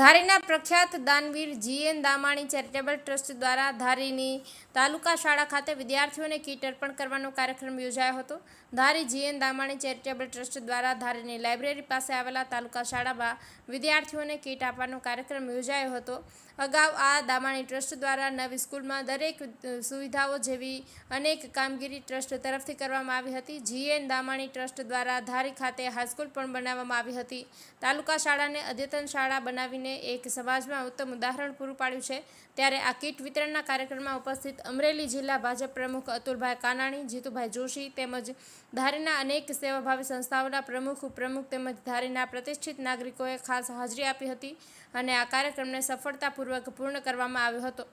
ધારીના પ્રખ્યાત દાનવીર જીએન Damani charitable trust દ્વારા ધારીની તાલુકા શાળા ખાતે વિદ્યાર્થીઓને કીટ અર્પણ કરવાનો કાર્યક્રમ યોજાયો હતો. ધારી જીએન દામાણી ચેરિટેબલ ટ્રસ્ટ દ્વારા ધારીની લાઇબ્રેરી પાસે આવેલા તાલુકા શાળામાં વિદ્યાર્થીઓને કીટ આપવાનો કાર્યક્રમ યોજાયો હતો. અગાઉ આ દામાણી ટ્રસ્ટ દ્વારા નવી સ્કૂલમાં દરેક સુવિધાઓ જેવી અનેક કામગીરી ટ્રસ્ટ તરફથી કરવામાં આવી હતી. જીએન દામાણી ટ્રસ્ટ દ્વારા ધારી ખાતે હાઈસ્કૂલ પણ બનાવવામાં આવી હતી. તાલુકા શાળાને અદ્યતન શાળા બનાવીને એક સમાજમાં ઉત્તમ ઉદાહરણ પૂરું પાડ્યું છે. ત્યારે આ કીટ વિતરણના કાર્યક્રમમાં ઉપસ્થિત અમરેલી જિલ્લા ભાજપ પ્રમુખ અતુલભાઈ કાનાણી, જીતુભાઈ જોશી તેમજ ધારીના અનેક સેવાભાવી સંસ્થાઓના પ્રમુખ, ઉપપ્રમુખ તેમજ ધારીના પ્રતિષ્ઠિત નાગરિકોએ ખાસ હાજરી આપી હતી અને આ કાર્યક્રમને સફળતાપૂર્વક પૂર્ણ કરવામાં આવ્યો હતો.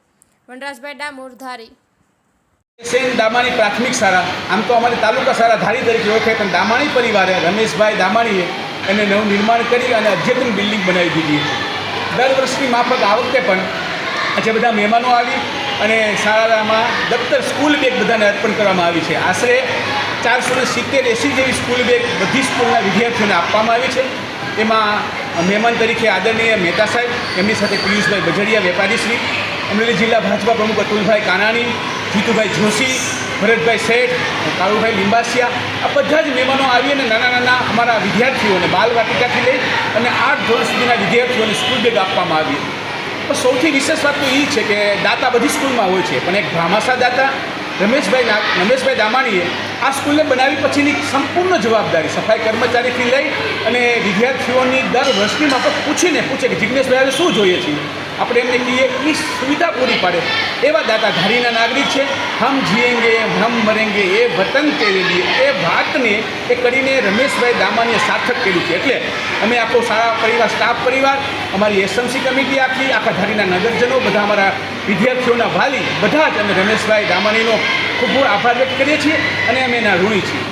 વનરાજભાઈ ડામોર, ધારી. સેન દામાણી પ્રાથમિક શાળા. આમ તો અમારી તાલુકા શાળા ધારી તરીકે ઓળખાય, પણ દામાણી પરિવારે રમેશભાઈ દામાણીએ એને નવું નિર્માણ કરી અને અદ્યતન બિલ્ડિંગ બનાવી દીધી દર વર્ષની માફક આ વખતે પણ આજે બધા મહેમાનો આવી અને શાળામાં દફતર સ્કૂલ બેગ બધાને અર્પણ કરવામાં આવી છે. આશરે ચારસો ને સિત્તેર એંસી જેવી સ્કૂલ બેગ બધી સ્કૂલના વિદ્યાર્થીઓને આપવામાં આવી છે. એમાં મહેમાન તરીકે આદરણીય મહેતા સાહેબ, એમની સાથે પિયુષભાઈ બજડિયા વેપારીશ્રી, અમરેલી જિલ્લા ભાજપા પ્રમુખ અતુલભાઈ કાનાણી, જીતુભાઈ જોશી ભરતભાઈ શેઠ કાળુભાઈ લિંબાસિયા, આ બધા જ મહેમાનો આવી અને નાના નાના અમારા વિદ્યાર્થીઓને બાલવાટિકાથી લઈ અને આઠ ધોરણ સુધીના વિદ્યાર્થીઓને સ્કૂલ બેગ આપવામાં આવી પણ સૌથી વિશેષ વાત તો એ છે કે દાતા બધી સ્કૂલમાં હોય છે, પણ એક ભામાસા દાતા, રમેશભાઈ રમેશભાઈ દામાણીએ આ સ્કૂલને બનાવી પછીની સંપૂર્ણ જવાબદારી સફાઈ કર્મચારીથી લઈ અને વિદ્યાર્થીઓની દર વર્ષની માફક પૂછીને પૂછે કે જિજ્ઞેશભાઈ શું જોઈએ છીએ? આપણે એમને કહીએ એ સુવિધા પૂરી પાડે. એવા દાતા ધારીના નાગરિક છે. હમ જીએંગે, હમ મરેંગે, એ વતન કે એ વાતને એ કરીને રમેશભાઈ દામાણીએ સાર્થક કર્યું છે. એટલે અમે આખો સારા પરિવાર, સ્ટાફ પરિવાર, અમારી એસએમસી કમિટી આખી, આખા ધારીના નગરજનો, બધા અમારા વિદ્યાર્થીઓના વાલી, બધા જ અમે રમેશભાઈ દામાણીનો ખૂબ ખૂબ આભાર વ્યક્ત કરીએ છીએ અને અમે એના ઋણી છીએ.